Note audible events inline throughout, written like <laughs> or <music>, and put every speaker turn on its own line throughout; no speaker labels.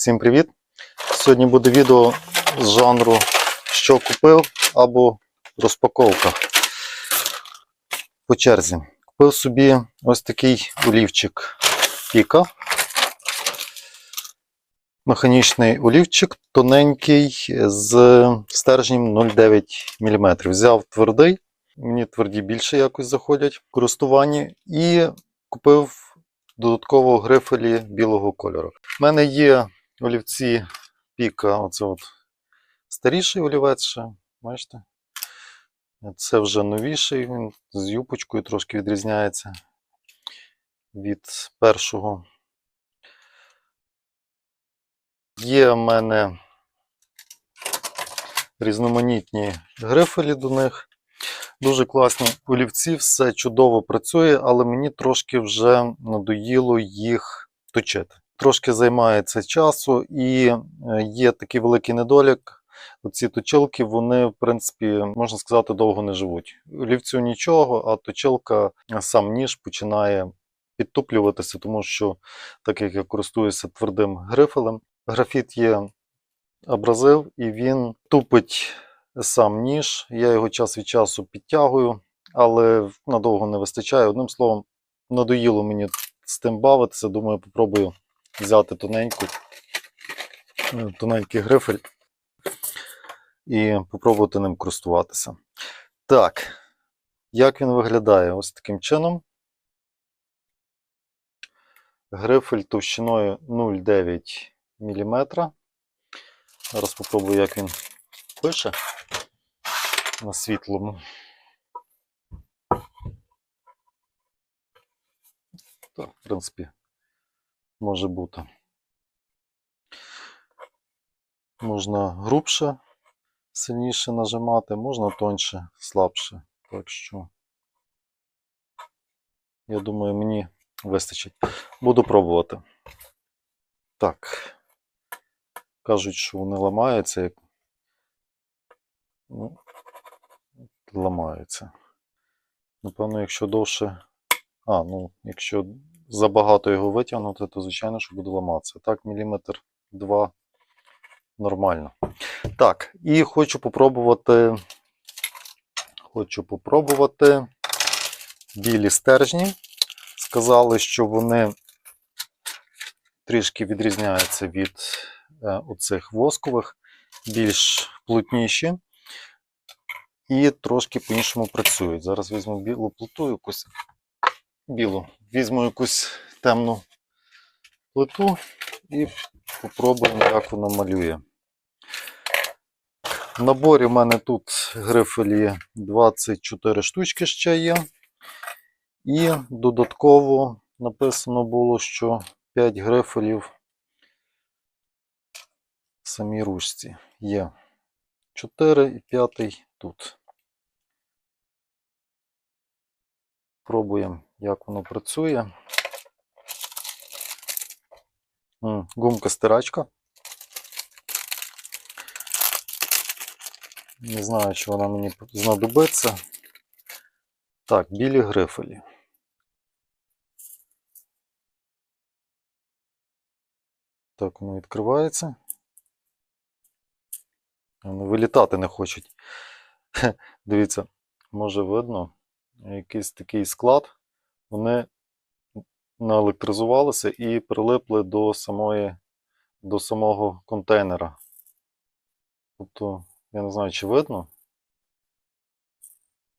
Всім привіт! Сьогодні буде відео з жанру що купив або розпаковка. По черзі. Купив собі ось такий олівчик Піка. Механічний олівчик тоненький з стержнем 0,9 мм. Взяв твердий, мені тверді більше якось заходять в користуванні. І купив додатково грифелі білого кольору. У мене є олівці піка, оце от старіший олівець ще, бачите? Це вже новіший, він з юпочкою трошки відрізняється від першого. Є в мене різноманітні грифелі до них. Дуже класні олівці, все чудово працює, але мені трошки вже надоїло їх точити. Трошки займає це часу, і е, є такий великий недолік. Оці точилки, вони, в принципі, можна сказати, довго не живуть. Олівцю нічого, а точилка, сам ніж починає підтуплюватися, тому що, так як я користуюся твердим грифелем, графіт є абразив, і він тупить сам ніж. Я його час від часу підтягую, але надовго не вистачає. Одним словом, надоїло мені з тим бавитися. Думаю, попробую взяти тоненьку, е, тоненький грифель і попробувати ним користуватися. Так, як він виглядає? Ось таким чином. Грифель товщиною 0,9 мм. Зараз попробую, як він пише на світлому. Так, в принципі, може бути. Можна грубше, сильніше нажимати, можна тоньше, слабше. Так що, я думаю, мені вистачить. Буду пробувати. Так. Кажуть, що вони ламаються, ну, ламаються. Напевно, якщо довше. А, ну, якщо забагато його витягнути, то звичайно, що буде ламатися. Так, міліметр два нормально. Так, і хочу попробувати. Хочу попробувати білі стержні. Сказали, що вони трішки відрізняються від е, оцих воскових, більш плотніші і трошки по-іншому працюють. Зараз візьму білу плиту, якусь білу, візьму якусь темну плиту і попробуємо, як вона малює. В наборі в мене тут грифелі 24 штучки ще є. І додатково написано було, що 5 грифелів в самій ручці є. 4 і 5 тут. Пробуємо, як воно працює. Гумка стирачка. Не знаю, чи вона мені знадобиться. Так, білі грифелі. Так, воно відкривається. Вони вилітати не хочуть. <laughs> Дивіться, може видно, якийсь такий склад. Вони наелектризувалися і прилипли до самої, до самого контейнера. Тобто, я не знаю, чи видно.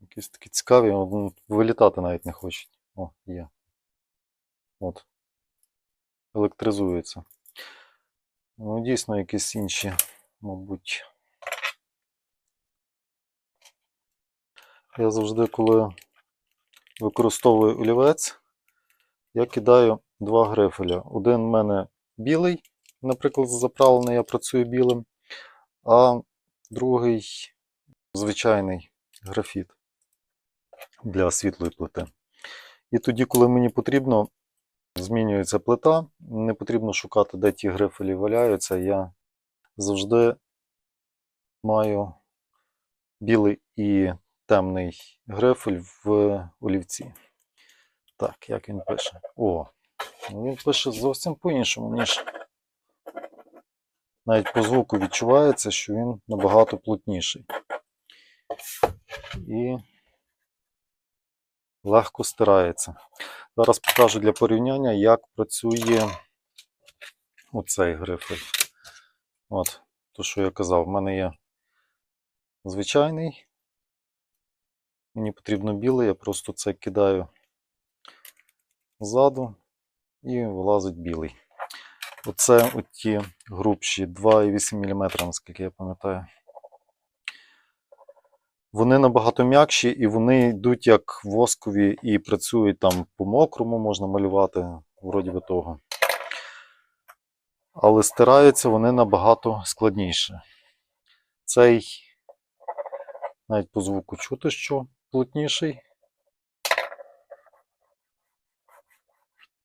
Якісь такі цікаві, ну, вилітати навіть не хочуть. О, є. От. Електризується. Ну, дійсно, якісь інші, мабуть. Я завжди, коли використовую олівець, я кидаю два грифеля. Один в мене білий, наприклад, заправлений, я працюю білим, а другий звичайний графіт для світлої плити. І тоді, коли мені потрібно, змінюється плита, не потрібно шукати, де ті грифелі валяються. Я завжди маю білий і темний грифель в олівці. Так, як він пише? О, він пише зовсім по-іншому, ніж Навіть по звуку відчувається, що він набагато плотніший. І легко стирається. Зараз покажу для порівняння, як працює оцей грифель. От, то, що я казав, в мене є звичайний. Мені потрібно білий, я просто це кидаю ззаду і вилазить білий. Оце оті грубші 2,8 мм, наскільки я пам'ятаю. Вони набагато м'якші і вони йдуть як воскові і працюють там по мокрому, можна малювати, вроді би того. Але стираються вони набагато складніше. Цей навіть по звуку чути, що плотніший.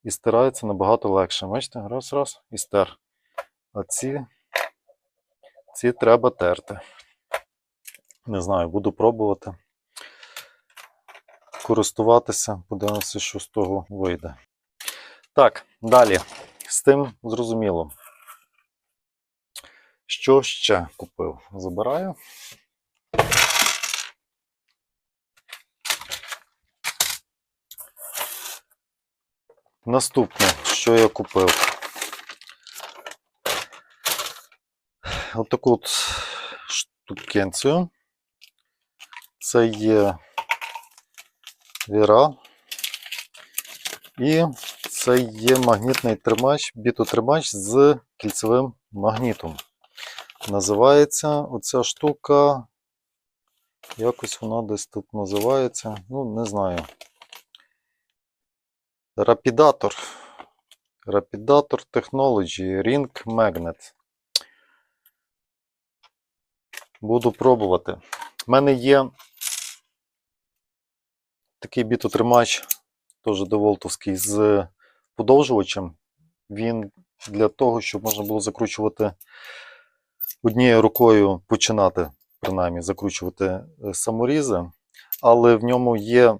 І стирається набагато легше. Бачите, раз, раз і стер. А ці, ці треба терти. Не знаю, буду пробувати користуватися, подивимося, що з того вийде. Так, далі. З тим зрозуміло. Що ще купив? Забираю. Наступне, що я купив. Отаку от штукенцію. Це є віра. І це є магнітний тримач, бітотримач з кільцевим магнітом. Називається оця штука. Якось вона десь тут називається. Ну, не знаю. Рапідатор. Рапідатор Technology Ring Magnet. Буду пробувати. У мене є такий бітотримач, теж деволтовський, з подовжувачем. Він для того, щоб можна було закручувати однією рукою, починати, принаймні, закручувати е, саморізи, але в ньому є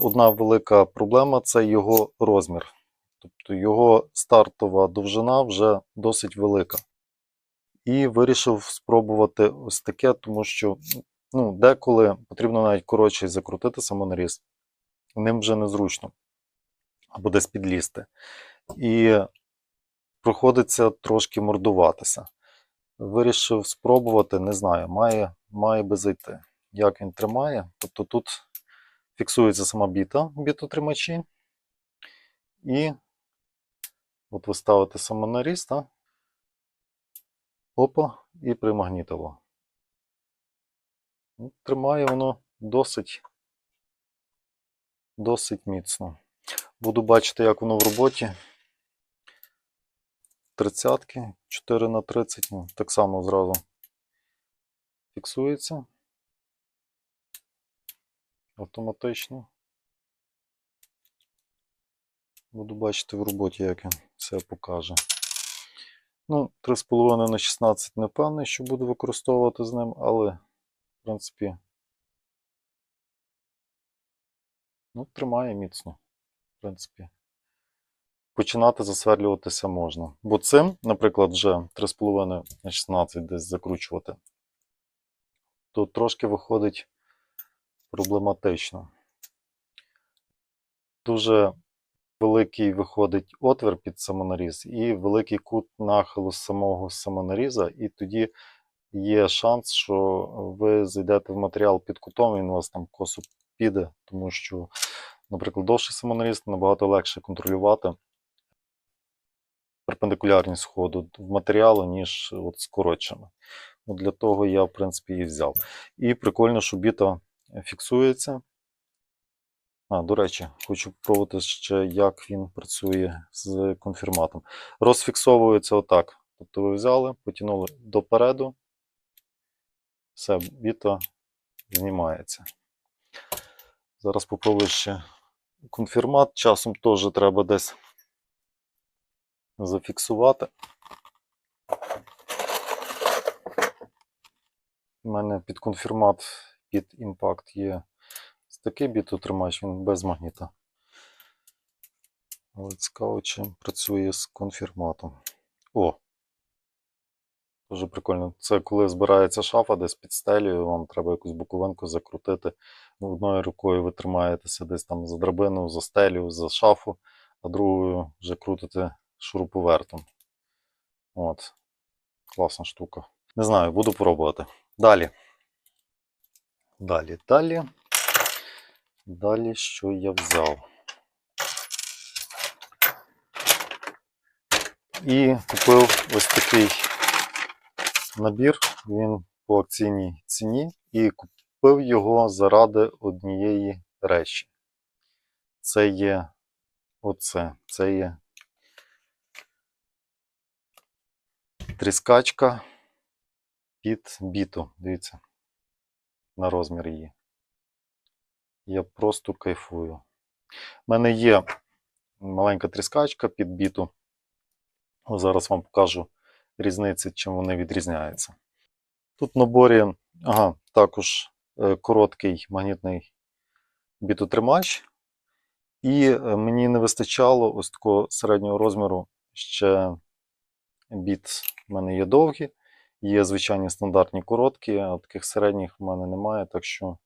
одна велика проблема це його розмір. Тобто його стартова довжина вже досить велика. І вирішив спробувати ось таке, тому що ну, деколи потрібно навіть коротше закрутити самонаріз. Ним вже незручно. Або десь підлізти. І приходиться трошки мордуватися. Вирішив спробувати, не знаю, має, має би зайти. Як він тримає. Тобто тут фіксується сама біта, бітотримачі. І от ви ставите самонаріз, так? Опа, і примагнітило. Ну, Тримає воно досить, досить міцно. Буду бачити, як воно в роботі. Тридцятки 4 на 30 ну, так само зразу фіксується автоматично. Буду бачити в роботі, як він це покаже. Ну, 3,5 на 16 не певний, що буду використовувати з ним, але, в принципі, ну, тримає міцно. В принципі, починати засверлюватися можна. Бо цим, наприклад, вже 3,5 на 16 десь закручувати, то трошки виходить проблематично. Дуже великий виходить отвір під самонаріз і великий кут нахилу самого самонаріза, і тоді є шанс, що ви зайдете в матеріал під кутом, він у вас там косо піде, тому що, наприклад, довший самонаріз набагато легше контролювати перпендикулярність ходу в матеріалу, ніж от коротшими. Для того я, в принципі, і взяв. І прикольно, що біта фіксується. А, до речі, хочу спробувати ще, як він працює з конфірматом. Розфіксовується отак. Тобто ви взяли, потягнули допереду, все, біта знімається. Зараз попробую ще конфірмат. Часом теж треба десь зафіксувати. У мене під конфірмат, під імпакт є ось такий бітотримач, він без магніта. Але цікаво, чим працює з конфірматом. О! Дуже прикольно. Це коли збирається шафа десь під стелею, вам треба якусь боковинку закрутити. Одною рукою ви тримаєтеся десь там за драбину, за стелю, за шафу, а другою вже крутите шуруповертом. От. Класна штука. Не знаю, буду пробувати. Далі. Далі, далі. Далі, що я взяв? І купив ось такий набір. Він по акційній ціні. І купив його заради однієї речі. Це є оце. Це є тріскачка під біту. Дивіться на розмір її. Я просто кайфую. У мене є маленька тріскачка під біту. Зараз вам покажу різниці, чим вони відрізняються. Тут в наборі ага, також е, короткий магнітний бітотримач. І е, мені не вистачало ось такого середнього розміру ще біт. У мене є довгі, є звичайні стандартні короткі, а таких середніх в мене немає. Так що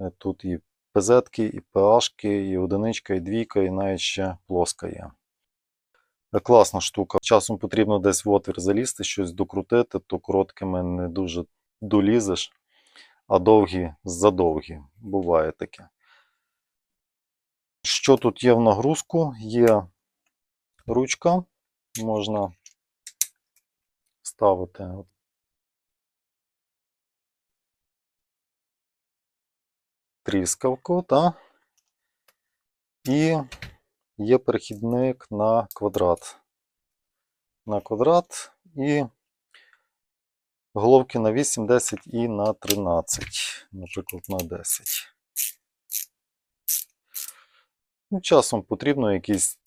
е, тут і ПЗ-ки, і PH, і одиничка, і двійка, і навіть ще плоска є. Е, Класна штука. Часом потрібно десь в отвір залізти, щось докрутити, то короткими не дуже долізеш, а довгі задовгі. Буває таке. Що тут є в нагрузку? Є ручка, можна ставити тріскавку, та? і є перехідник на квадрат. На квадрат і головки на 8, 10 і на 13, наприклад, на 10. Ну, часом потрібно якийсь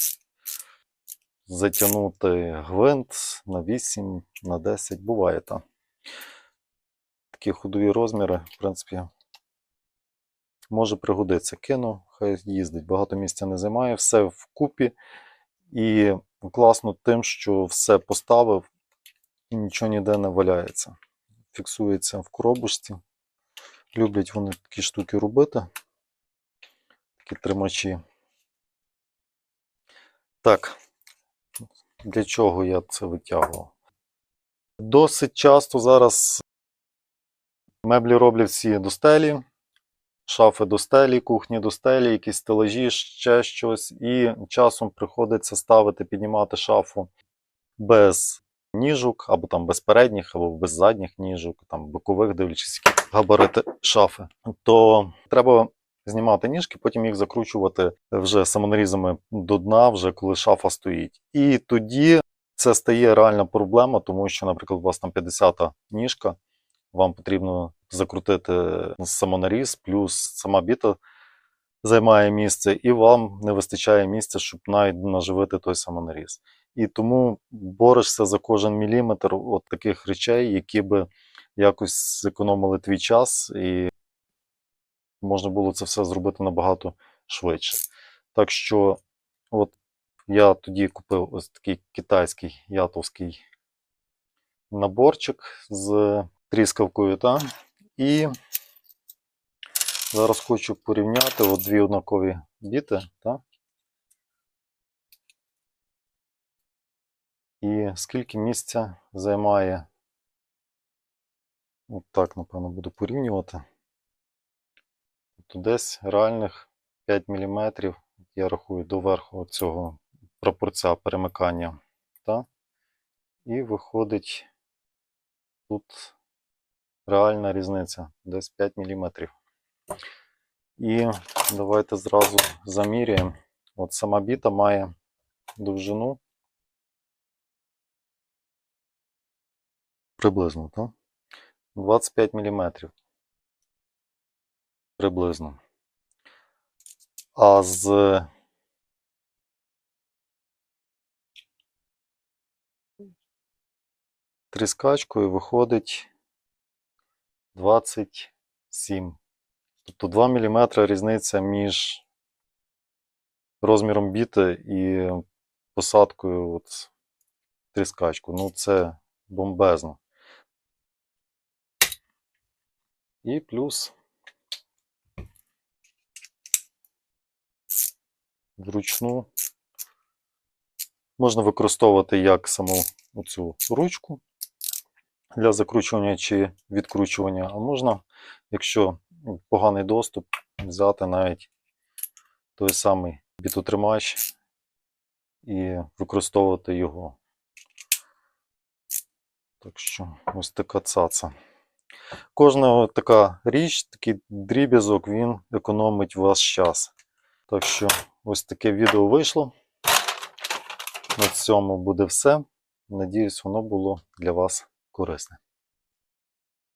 затягнути гвинт на 8, на 10. Буває там. Такі ходові розміри, в принципі, може пригодиться. Кину, хай їздить. Багато місця не займає, все вкупі. І класно тим, що все поставив і нічого ніде не валяється. Фіксується в коробочці. Люблять вони такі штуки робити. Такі тримачі. Так, для чого я це витягував? Досить часто зараз меблі роблять всі до стелі, шафи до стелі, кухні до стелі, якісь стелажі, ще щось. І часом приходиться ставити, піднімати шафу без ніжок, або там без передніх, або без задніх ніжок, там бокових, дивлячись, які габарити шафи. То треба знімати ніжки, потім їх закручувати вже самонарізами до дна, вже коли шафа стоїть. І тоді це стає реальна проблема, тому що, наприклад, у вас там 50-та ніжка, вам потрібно закрутити самонаріз, плюс сама біта займає місце, і вам не вистачає місця, щоб навіть наживити той самонаріз. І тому борешся за кожен міліметр от таких речей, які би якось зекономили твій час, і можна було це все зробити набагато швидше. Так що, от я тоді купив ось такий китайський ятовський наборчик з тріскавкою. Та? І зараз хочу порівняти от дві однакові біти. Та? І скільки місця займає. От так, напевно, буду порівнювати. Тобто десь реальних 5 мм, я рахую до верху цього прапорця перемикання. Та? І виходить тут реальна різниця, десь 5 мм. І давайте зразу заміряємо. От сама біта має довжину приблизно, так? 25 мм приблизно. А з. Тріскачкою виходить 27. Тобто 2 мм різниця між розміром біти і посадкою от тріскачку. Ну, це бомбезно. І плюс вручну можна використовувати як саму оцю ручку для закручування чи відкручування, а можна, якщо поганий доступ, взяти навіть той самий бітотримач і використовувати його. Так що ось така цаца. Кожна така річ, такий дріб'язок, він економить ваш час. Так що ось таке відео вийшло. На цьому буде все. Надіюсь, воно було для вас корисне.